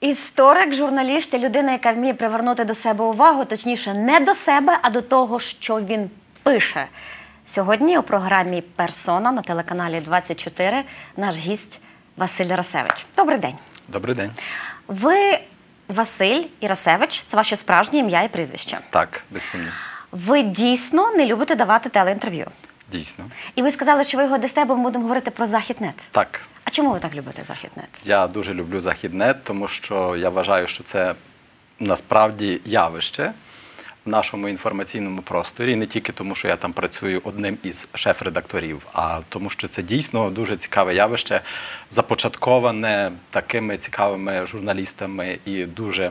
Історик, журналіст і людина, яка вміє привернути до себе увагу, точніше, не до себе, а до того, що він пише. Сьогодні у програмі Персона на телеканалі 24 наш гість Василь Расевич. Добрий день. Добрий день. Ви Василь Ірасевич, це ваше справжнє ім'я і прізвище. Так, без сумніву. Ви дійсно не любите давати телеінтерв'ю. Дійсно. І ви сказали, що ви його дасте, бо ми будемо говорити про Західнет. Так. А чому ви так любите Західнет? Я дуже люблю Західнет, тому що я вважаю, що це насправді явище в нашому інформаційному просторі. Не тільки тому, що я там працюю одним із шеф-редакторів, а тому, що це дійсно дуже цікаве явище, започатковане такими цікавими журналістами і дуже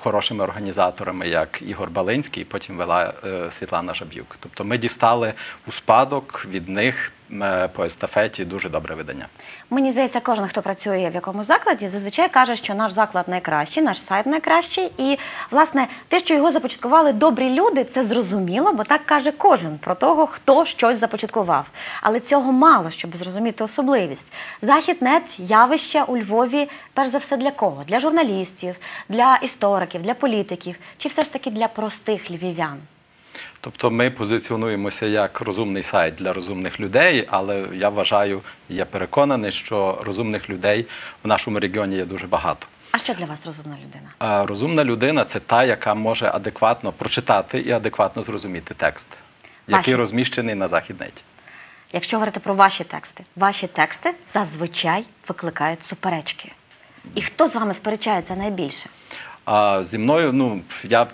хорошими організаторами, як Ігор Балинський, потім вела е, Світлана Жаб'юк. Тобто ми дістали у спадок від них е, по естафеті дуже добре видання. Мені здається, кожен, хто працює в якомусь закладі, зазвичай каже, що наш заклад найкращий, наш сайт найкращий. І, власне, те, що його започаткували добрі люди, це зрозуміло, бо так каже кожен про того, хто щось започаткував. Але цього мало, щоб зрозуміти особливість. Західнет явище у Львові, перш за все, для кого? Для журналістів, для істориків, для політиків, чи все ж таки для простих львів'ян? Тобто ми позиціонуємося як розумний сайт для розумних людей, але я вважаю, я переконаний, що розумних людей в нашому регіоні є дуже багато. А що для вас розумна людина? Розумна людина це та, яка може адекватно прочитати і адекватно зрозуміти текст, який Ваші. розміщений на західнеті. Якщо говорити про ваші тексти, ваші тексти зазвичай викликають суперечки. І хто з вами сперечається найбільше? А зі мною, ну я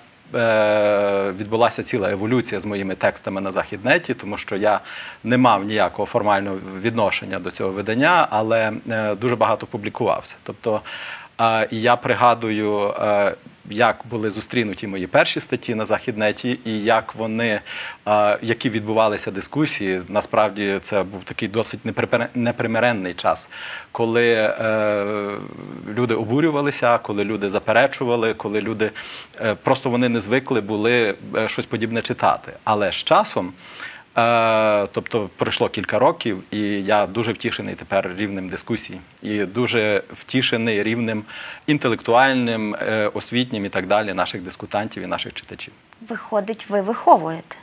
відбулася ціла еволюція з моїми текстами на західнеті, тому що я не мав ніякого формального відношення до цього видання, але е, дуже багато публікувався. Тобто е, і я пригадую. Е, як були зустрінуті мої перші статті на західнеті, і як вони, е, які відбувалися дискусії, насправді це був такий досить непримиренний час, коли е, люди обурювалися, коли люди заперечували, коли люди просто вони не звикли були щось подібне читати. Але з часом. Е, Тобто пройшло кілька років, і я дуже втішений тепер рівнем дискусій, і дуже втішений рівнем інтелектуальним, е, освітнім і так далі наших дискутантів і наших читачів. Виходить, ви виховуєте.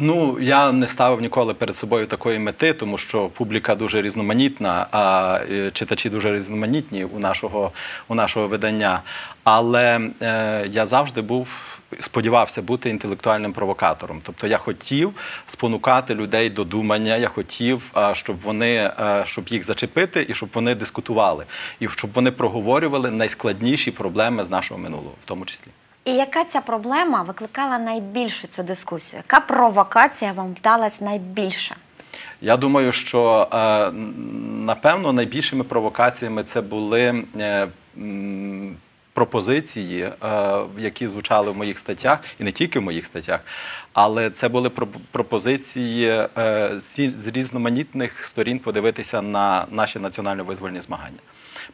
Ну, я не ставив ніколи перед собою такої мети, тому що публіка дуже різноманітна, а е, читачі дуже різноманітні у нашого, у нашого видання. Але е, я завжди був. Сподівався бути інтелектуальним провокатором, тобто я хотів спонукати людей до думання. Я хотів, щоб вони щоб їх зачепити і щоб вони дискутували, і щоб вони проговорювали найскладніші проблеми з нашого минулого, в тому числі. І яка ця проблема викликала найбільше цю дискусію? Яка провокація вам вдалась найбільше? Я думаю, що е, напевно найбільшими провокаціями це були е, пропозиції, е, які звучали в моїх статтях, і не тільки в моїх статтях, але це були про- пропозиції з різноманітних сторін подивитися на наші національно-визвольні змагання.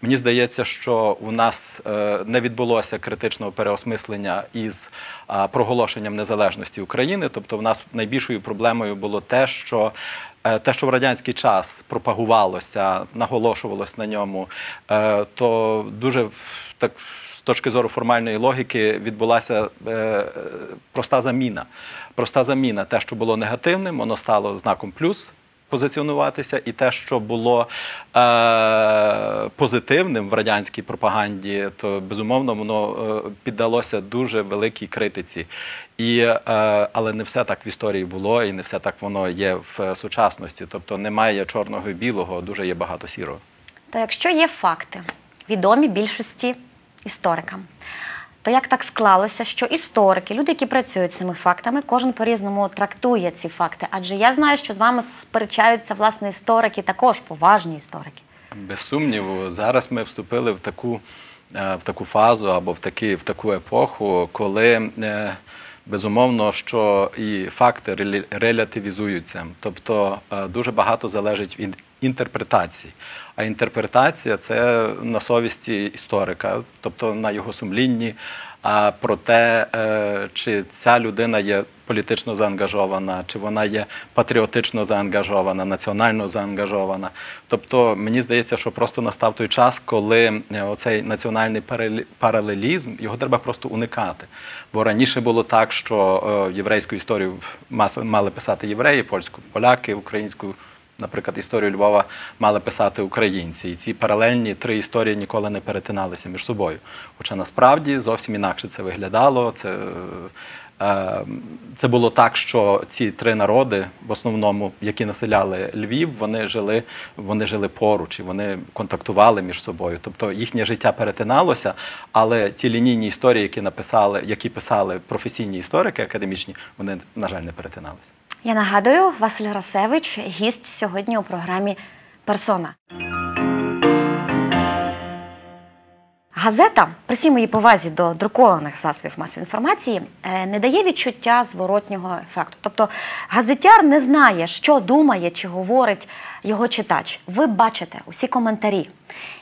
Мені здається, що у нас е, не відбулося критичного переосмислення із проголошенням незалежності України. Тобто, в нас найбільшою проблемою було те, що е, те, що в радянський час пропагувалося, наголошувалось на ньому, е, то дуже так. З точки зору формальної логіки відбулася е, проста заміна. Проста заміна. Те, що було негативним, воно стало знаком плюс позиціонуватися, і те, що було е, позитивним в радянській пропаганді, то безумовно воно е, піддалося дуже великій критиці. І, е, але не все так в історії було, і не все так воно є в сучасності. Тобто немає чорного і білого, дуже є багато сірого. То якщо є факти, відомі більшості історикам, то як так склалося, що історики, люди, які працюють цими фактами, кожен по-різному трактує ці факти? Адже я знаю, що з вами сперечаються власне історики, також поважні історики. Без сумніву, зараз ми вступили в таку, е, в таку фазу або в, такі, в таку епоху, коли е, безумовно, що і факти релятивізуються. Тобто е, дуже багато залежить від інтерпретації. А інтерпретація це на совісті історика, тобто на його сумлінні, а про те, е, чи ця людина є політично заангажована, чи вона є патріотично заангажована, національно заангажована. Тобто мені здається, що просто настав той час, коли е, оцей національний парале- паралелізм його треба просто уникати. Бо раніше було так, що е, єврейську історію мали писати євреї, польську поляки, українську. Наприклад, історію Львова мали писати українці, і ці паралельні три історії ніколи не перетиналися між собою. Хоча насправді зовсім інакше це виглядало. Це, е, це було так, що ці три народи, в основному, які населяли Львів, вони жили, вони жили поруч і вони контактували між собою. Тобто їхнє життя перетиналося, але ті лінійні історії, які написали, які писали професійні історики академічні, вони, на жаль, не перетиналися. Я нагадую, Василь Грасевич, гість сьогодні у програмі Персона. Газета, при всій моїй повазі до друкованих засобів масової інформації, е, не дає відчуття зворотнього ефекту. Тобто газетяр не знає, що думає чи говорить його читач. Ви бачите усі коментарі.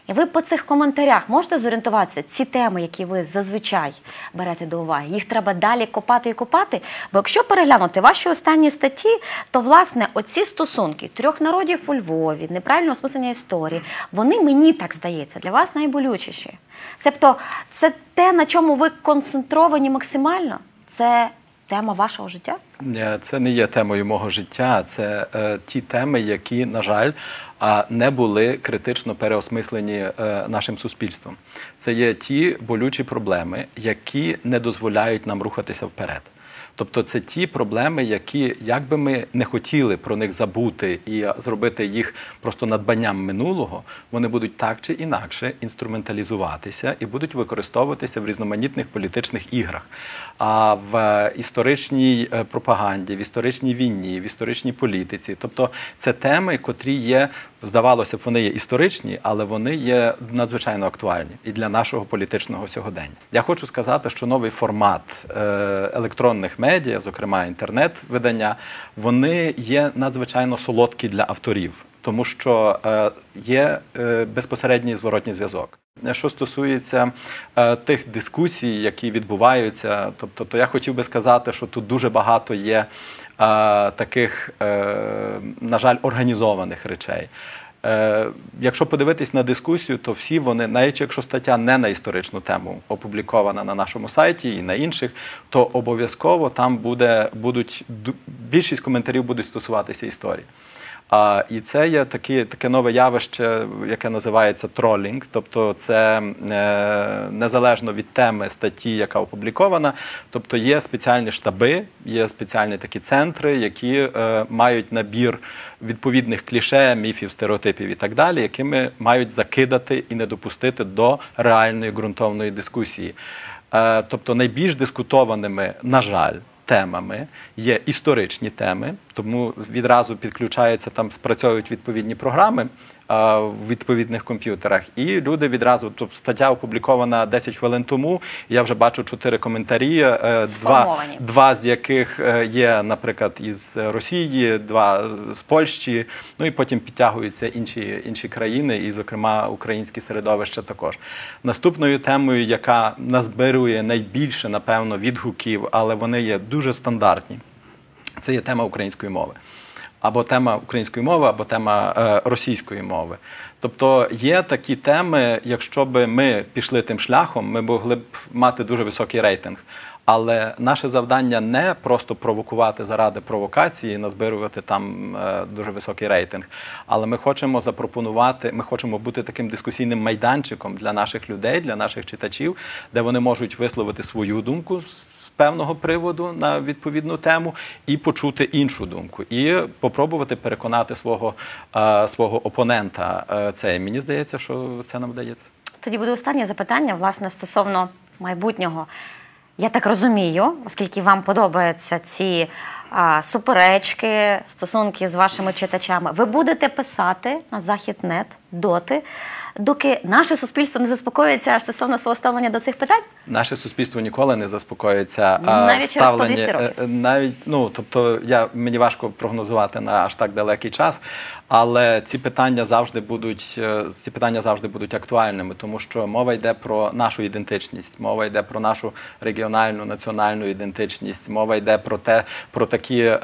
І ви по цих коментарях можете зорієнтуватися, ці теми, які ви зазвичай берете до уваги, їх треба далі копати і копати. Бо якщо переглянути ваші останні статті, то власне оці стосунки трьох народів у Львові, неправильне осмислення історії, вони мені так здається, для вас найболючіші. Тобто, це те, на чому ви концентровані максимально, це тема вашого життя. Е, Це не є темою мого життя. Це е, ті теми, які, на жаль, а, не були критично переосмислені е, нашим суспільством. Це є ті болючі проблеми, які не дозволяють нам рухатися вперед. Тобто це ті проблеми, які, як би ми не хотіли про них забути і зробити їх просто надбанням минулого, вони будуть так чи інакше інструменталізуватися і будуть використовуватися в різноманітних політичних іграх. А в е, історичній е, пропаганді, в історичній війні, в історичній політиці. Тобто це теми, котрі є, здавалося б, вони є історичні, але вони є надзвичайно актуальні і для нашого політичного сьогодення. Я хочу сказати, що новий формат е, електронних медіа, зокрема інтернет-видання, вони є надзвичайно солодкі для авторів. Тому що е, є е, безпосередній зворотній зв'язок. Що стосується е, тих дискусій, які відбуваються, тобто, то я хотів би сказати, що тут дуже багато є таких, на жаль, організованих речей. Е, якщо подивитись на дискусію, то всі вони, навіть якщо стаття не на історичну тему опублікована на нашому сайті і на інших, то обов'язково там буде, будуть більшість коментарів будуть стосуватися історії. А, і це є такі, таке нове явище, яке називається тролінг, тобто це е, незалежно від теми статті, яка опублікована. Тобто є спеціальні штаби, є спеціальні такі центри, які е, мають набір відповідних кліше, міфів, стереотипів і так далі, якими мають закидати і не допустити до реальної ґрунтовної дискусії. Е, тобто найбільш дискутованими, на жаль, темами є історичні теми, тому відразу підключаються там, спрацьовують відповідні програми в відповідних комп'ютерах. І люди відразу, тобто стаття опублікована 10 хвилин тому. Я вже бачу чотири коментарі, е, два, два з яких е, є, наприклад, із Росії, два з Польщі. Ну і потім підтягуються інші, інші країни, і, зокрема, українські середовища також. Наступною темою, яка назбирує найбільше, напевно, відгуків, але вони є дуже стандартні. Це є тема української мови. Або тема української мови, або тема е, російської мови. Тобто є такі теми, якщо б ми пішли тим шляхом, ми могли б мати дуже високий рейтинг. Але наше завдання не просто провокувати заради провокації, назбирувати там е, дуже високий рейтинг. Але ми хочемо запропонувати, ми хочемо бути таким дискусійним майданчиком для наших людей, для наших читачів, де вони можуть висловити свою думку певного приводу на відповідну тему і почути іншу думку, і попробувати переконати свого, е, свого опонента. Е, Це мені здається, що це нам вдається. Тоді буде останнє запитання, власне, стосовно майбутнього. Я так розумію, оскільки вам подобаються ці а, суперечки, стосунки з вашими читачами, ви будете писати на Західнет доти, доки наше суспільство не заспокоїться стосовно свого ставлення до цих питань? Наше суспільство ніколи не заспокоїться. а Навіть через вставлені, 100-200 років. е, е, Навіть ну тобто, я мені важко прогнозувати на аж так далекий час, але ці питання завжди будуть е, ці питання завжди будуть актуальними, тому що мова йде про нашу ідентичність, мова йде про нашу регіональну національну ідентичність, мова йде про те, про такі е,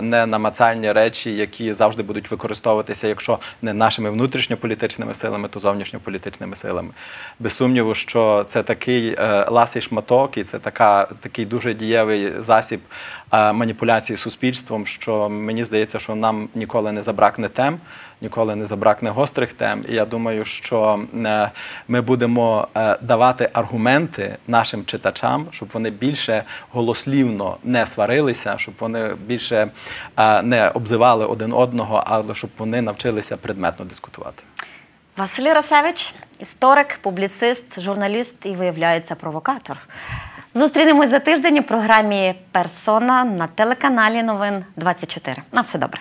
ненамацальні речі, які завжди будуть використовуватися, якщо не нашими внутрішньополітичними силами, то зовнішньополітичними силами. Без сумніву, що це такий е, ласий шматок, і це така, такий дуже дієвий засіб е, маніпуляції суспільством, що мені здається, що нам ніколи не забракне тем, ніколи не забракне гострих тем. І я думаю, що е, ми будемо давати аргументи нашим читачам, щоб вони більше голослівно не сварилися, щоб вони більше не обзивали один одного, але щоб вони навчилися предметно дискутувати. Василь Расевич, історик, публіцист, журналіст і виявляється провокатор. Зустрінемось за тиждень у програмі Персона на телеканалі Новин 24. На все добре.